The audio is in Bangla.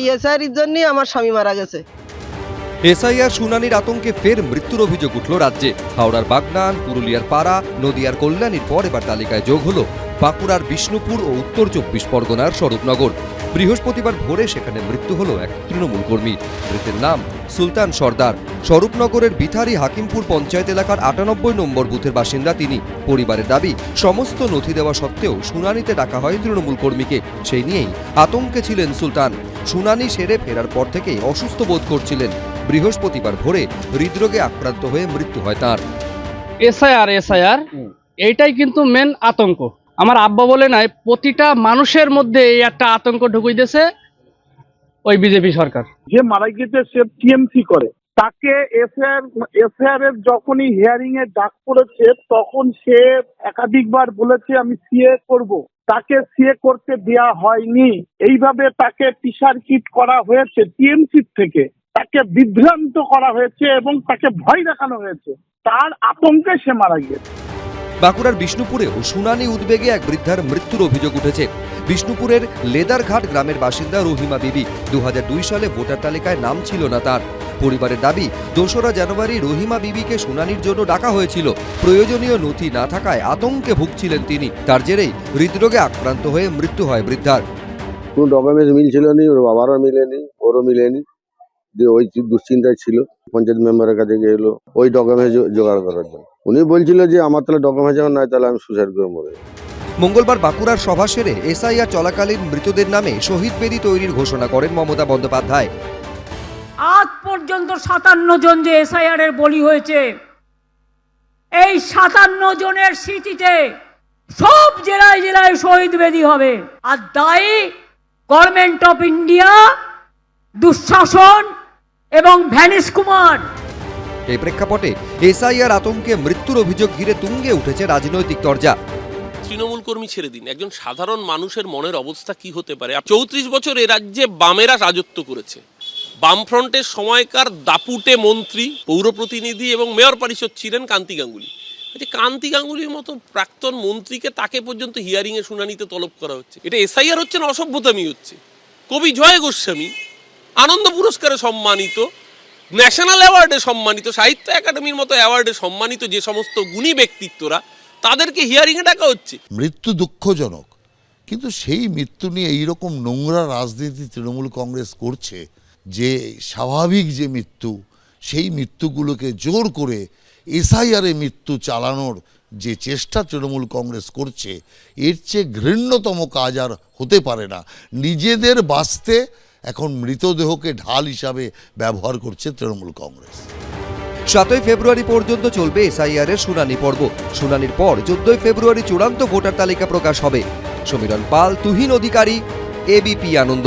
এই এসআইয়ের জন্যই আমার স্বামী মারা গেছে। এসআইআর শুনানির আতঙ্কে ফের মৃত্যুর অভিযোগ উঠল রাজ্যে। হাওড়ার বাগনান, পুরুলিয়ার পাড়া, নদিয়ার কল্যাণীর পর এবার তালিকায় যোগ হলো বাঁকুড়ার বিষ্ণুপুর ও উত্তর চব্বিশ পরগনার স্বরূপনগর। বৃহস্পতিবার ভোরে সেখানে মৃত্যু হলো এক তৃণমূল কর্মী। মৃতের নাম সুলতান সর্দার। স্বরূপনগরের বিথারি হাকিমপুর পঞ্চায়েত এলাকার আটানব্বই নম্বর বুথের বাসিন্দা তিনি। পরিবারের দাবি, সমস্ত নথি দেওয়া সত্ত্বেও শুনানিতে ডাকা হয় তৃণমূল কর্মীকে। সেই নিয়েই আতঙ্কে ছিলেন সুলতান। শুনানি সেরে ফেরার পর থেকেই অসুস্থ বোধ করছিলেন। বৃহস্পতিবার ভোরে হৃদরোগে আক্রান্ত হয়ে মৃত্যু হয় তার। এসআইআর এসআইআর এইটাই কিন্তু মেন আতঙ্ক। আমার আব্বা বলে নাই প্রতিটা মানুষের মধ্যে এই একটা আতঙ্ক ঢুকিয়ে দিয়েছে ওই বিজেপি সরকার। যে মারা গিয়েছে সে টিএমসি করে। তাকে এফআইআর এফআইআর এর যখনই হিয়ারিং এ ডাক পড়েছে, তখন সে একাধিকবার বলেছে, আমি সিএ করব। তাকে সিএ করতে দেয়া হয়নি। এইভাবে তাকে টিসার কিট করা হয়েছে টিএমসি থেকে। তাকে বিভ্রান্ত করা হয়েছে এবং তাকে ভয় দেখানো হয়েছে। তার আতঙ্কে সে মারা গিয়েছে। বাঁকুড়ার বিষ্ণুপুরেও শুনানি উদ্বেগে এক বৃদ্ধার মৃত্যুর অভিযোগ উঠেছে। বিষ্ণুপুরের লেদারঘাট গ্রামের বাসিন্দা রহিমা বিবি দু হাজার দুই সালে ভোটার তালিকায় নাম ছিল না তার। পরিবারের দাবি দোসরা জানুয়ারি রহিমা বিবিকে শুনানির জন্য ডাকা হয়েছিল। প্রয়োজনীয় নথি না থাকায় আতঙ্কে ভুগছিলেন তিনি। তার জেরেই হৃদরোগে আক্রান্ত হয়ে মৃত্যু হয় বৃদ্ধার। কোনো ডকুমেন্টস মিলছিল নি ওর বাবারও মিলেনি ওরও মিলেনি যে ওই দুশ্চিন্তায় ছিল। পঞ্চায়েত মেম্বারের কাছে গেলো ওই ডকুমেন্টস জোগাড় করার জন্য। উনি বলছিল যে আমার তাহলে ডকুমেন্টস যখন নাই তাহলে আমি সুসাইড করে মরে মঙ্গলবার বাঁকুড়ার সভা সেরে এসআইআর চলাকালীন মৃতদের নামে শহীদ বেদি তৈরির ঘোষণা করেন মমতা বন্দ্যোপাধ্যায়। আজ পর্যন্ত সাতান্ন জন যে এসআইআর এর বলি হয়েছে এই সাতান্ন জনের স্মৃতিতে সব জেলায় জেলায় শহীদ বেদি হবে। আর দায়ী গভর্নমেন্ট অফ ইন্ডিয়া দুঃশাসন এবং ভ্যানিস কুমার। এই প্রেক্ষাপটে এসআইআর আতঙ্কে মৃত্যুর অভিযোগ ঘিরে তুঙ্গে উঠেছে রাজনৈতিক তরজা। তৃণমূল কর্মী ছেড়ে দিন। একজন সাধারণ মানুষের মনের অবস্থা কি হতে পারে? চৌত্রিশ বছর এ রাজ্যে বামেরা রাজত্ব করেছে। বামফ্রন্টের সময়কার দাপুটে মন্ত্রী, পৌর প্রতিনিধি এবং মেয়র পরিষদ ছিলেন কান্তি গাঙ্গুলি। আচ্ছা কান্তি গাঙ্গুলির মতো প্রাক্তন মন্ত্রীকে তাকে পর্যন্ত হিয়ারিংয়ে শুনানিতে তলব করা হচ্ছে। এটা এসআইআর হচ্ছে না, অসভ্যতামি হচ্ছে। কবি জয় গোস্বামী, আনন্দ পুরস্কারে সম্মানিত, ন্যাশনাল অ্যাওয়ার্ডে সম্মানিত, সাহিত্য একাডেমির মতো অ্যাওয়ার্ডে সম্মানিত যে সমস্ত গুণী ব্যক্তিত্বরা, তাদেরকে হিয়ারিংয়ে ডাকা হচ্ছে। মৃত্যু দুঃখজনক, কিন্তু সেই মৃত্যু নিয়ে এইরকম নোংরা রাজনীতি তৃণমূল কংগ্রেস করছে যে স্বাভাবিক যে মৃত্যু, সেই মৃত্যুগুলোকে জোর করে এসআইআরে মৃত্যু চালানোর যে চেষ্টা তৃণমূল কংগ্রেস করছে, এর চেয়ে ঘৃণ্যতম কাজ আর হতে পারে না। নিজেদের বাঁচতে এখন মৃতদেহকে ঢাল হিসাবে ব্যবহার করছে তৃণমূল কংগ্রেস। সাতই ফেব্রুয়ারি পর্যন্ত চলবে এসআইআর এর শুনানি পর্ব। শুনানির পর চোদ্দই ফেব্রুয়ারি চূড়ান্ত ভোটার তালিকা প্রকাশ হবে। সমীরণ পাল, তুহিন অধিকারী, এবিপি আনন্দ।